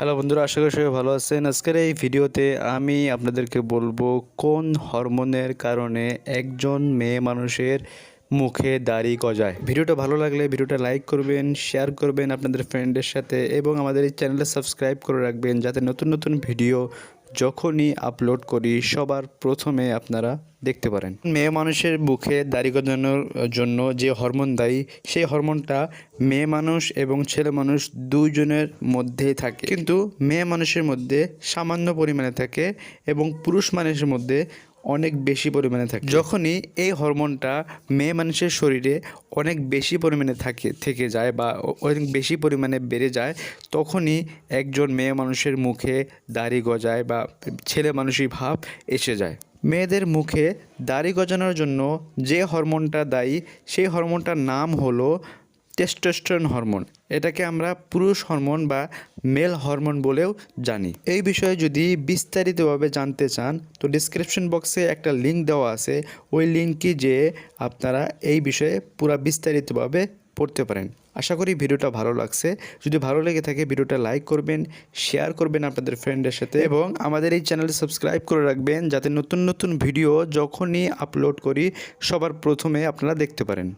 Hello বন্ধুরা, আশা করি সবাই ভালো আছেন। আজকের এই ভিডিওতে আমি আপনাদেরকে বলব কোন হরমোনের কারণে একজন মেয়ে মানুষের মুখে দাড়ি গজায়। ভিডিওটা ভালো লাগলে ভিডিওটা লাইক করবেন, শেয়ার করবেন আপনাদের ফ্রেন্ডের সাথে এবং আমাদের এই চ্যানেলে সাবস্ক্রাইব করে রাখবেন, যাতে নতুন নতুন ভিডিও যখনই আপলোড করি, সবার প্রথমে আপনারা দেখতে পারেন। মেয়ে মানুষের বুকে দাড়ি গজানোর জন্য যে হরমোন দায়ী, সেই হরমোনটা মেয়ে মানুষ এবং ছেলে মানুষ দুইজনের মধ্যেই থাকে। কিন্তু মেয়ে মানুষের মধ্যে সামান্য পরিমাণে থাকে এবং পুরুষ মানুষের মধ্যে অনেক বেশি পরিমাণে থাকে। যখনই এই হরমোনটা মেয়ে মানুষের শরীরে অনেক বেশি পরিমাণে থাকে, থেকে যায় বা অনেক বেশি পরিমাণে বেড়ে যায়, তখনই একজন মেয়ে মানুষের মুখে দাড়ি গজায় বা ছেলে মানুষই ভাব এসে যায়। মেয়েদের মুখে দাড়ি গজানোর জন্য যে হরমোনটা দায়ী, সেই হরমোনটার নাম হলো টেস্টোস্টেরন হরমোন এটাকে আমরা পুরুষ হরমোন বা মেল হরমোন বলেও জানি। এই বিষয়ে যদি বিস্তারিতভাবে জানতে চান, তো ডিসক্রিপশন বক্সে একটা লিঙ্ক দেওয়া আছে। ওই লিঙ্কে যে আপনারা এই বিষয়ে পুরো বিস্তারিতভাবে পড়তে পারেন। আশা করি ভিডিওটা ভালো লাগছে। যদি ভালো লেগে থাকে, ভিডিওটা লাইক করবেন শেয়ার করবেন আপনাদের ফ্রেন্ডের সাথে এবং আমাদের এই চ্যানেলে সাবস্ক্রাইব করে রাখবেন, যাতে নতুন নতুন ভিডিও যখনই আপলোড করি, সবার প্রথমে আপনারা দেখতে পারেন।